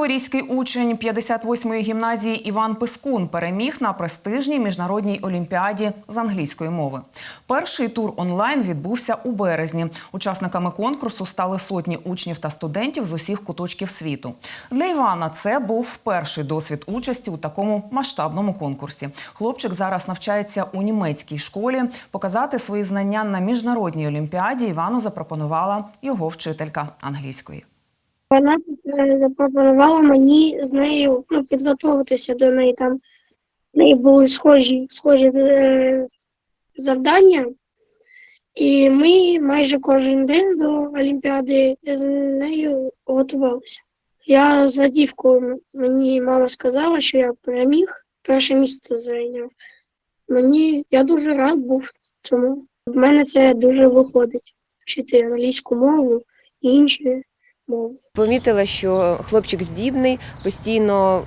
Криворізький учень 58-ї гімназії Іван Пискун переміг на престижній міжнародній олімпіаді з англійської мови. Перший тур онлайн відбувся у березні. Учасниками конкурсу стали сотні учнів та студентів з усіх куточків світу. Для Івана це був перший досвід участі у такому масштабному конкурсі. Хлопчик зараз навчається у німецькій школі. Показати свої знання на міжнародній олімпіаді Івану запропонувала його вчителька англійської. Вона запропонувала мені з нею ну, підготуватися до неї. Там в неї були схожі, схожі е, завдання, і ми майже кожен день до Олімпіади з нею готувалися. Я з радівкою, мені мама сказала, що я переміг, перше місце зайняв. Мені я дуже рад був цьому. В мене це дуже виходить вчити англійську мову і інші мови. Помітила, що хлопчик здібний, постійно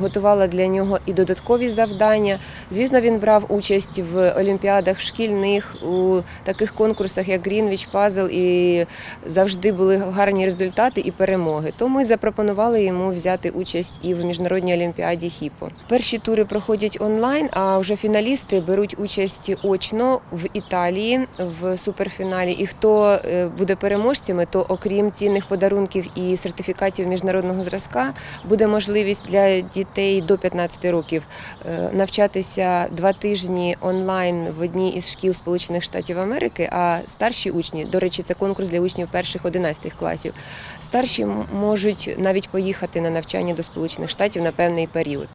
готувала для нього і додаткові завдання. Звісно, він брав участь в олімпіадах шкільних, у таких конкурсах, як Greenwich Puzzle, і завжди були гарні результати і перемоги. То ми запропонували йому взяти участь і в міжнародній олімпіаді ХІПО. Перші тури проходять онлайн, а вже фіналісти беруть участь очно в Італії в суперфіналі. І хто е, буде переможцями, то окрім цінних подарунків і сертифікатів міжнародного зразка, буде можливість для дітей до 15 років е, навчатися два тижні онлайн в одній із шкіл Сполучених Штатів Америки. А старші учні, до речі, це конкурс для учнів перших 11 класів. Старші можуть навіть поїхати на навчання до Сполучених Штатів на певний період.